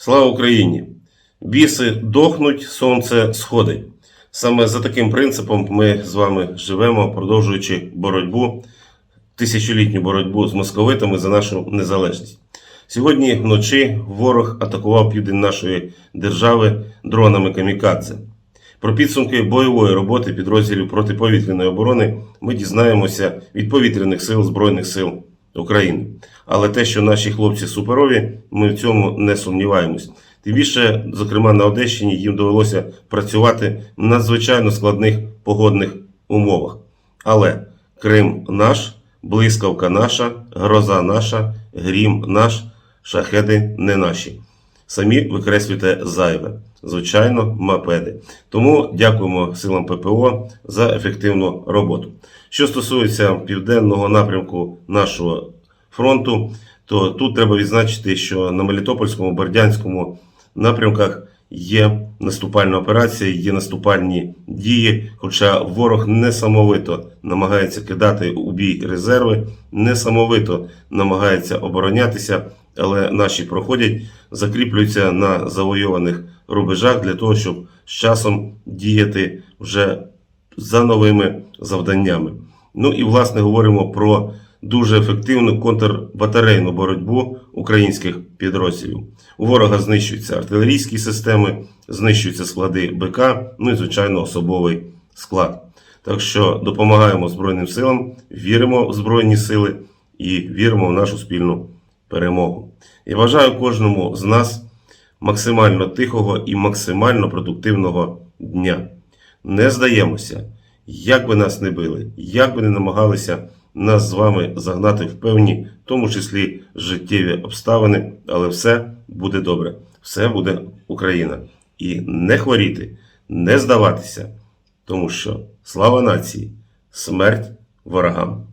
Слава Україні! Біси дохнуть, сонце сходить. Саме за таким принципом ми з вами живемо, продовжуючи боротьбу, тисячолітню боротьбу з московитами за нашу незалежність. Сьогодні вночі ворог атакував південь нашої держави дронами камікадзе. Про підсумки бойової роботи підрозділів протиповітряної оборони ми дізнаємося від повітряних сил Збройних сил України. Але те, що наші хлопці суперові, ми в цьому не сумніваємось. Тим більше, зокрема на Одещині, їм довелося працювати в надзвичайно складних погодних умовах. Але Крим наш, блискавка наша, гроза наша, грім наш, шахеди не наші. Самі викреслюйте зайве. Звичайно, мапеди. Тому дякуємо силам ППО за ефективну роботу. Що стосується південного напрямку нашого фронту, то тут треба відзначити, що на Мелітопольському, Бердянському напрямках є наступальна операція, є наступальні дії. Хоча ворог несамовито намагається кидати у бій резерви, несамовито намагається оборонятися, але наші проходять, закріплюються на завойованих рубежах для того, щоб з часом діяти вже за новими завданнями. Ну і власне говоримо про дуже ефективну контрбатарейну боротьбу українських підрозділів. У ворога знищуються артилерійські системи, знищуються склади БК, ну і звичайно особовий склад. Так що допомагаємо Збройним силам, віримо в Збройні сили і віримо в нашу спільну перемогу. Я бажаю кожному з нас максимально тихого і максимально продуктивного дня. Не здаємося, як би нас не били, як би не намагалися нас з вами загнати в певні, в тому числі життєві обставини, але все буде добре, все буде Україна. І не хворіти, не здаватися, тому що слава нації, смерть ворогам.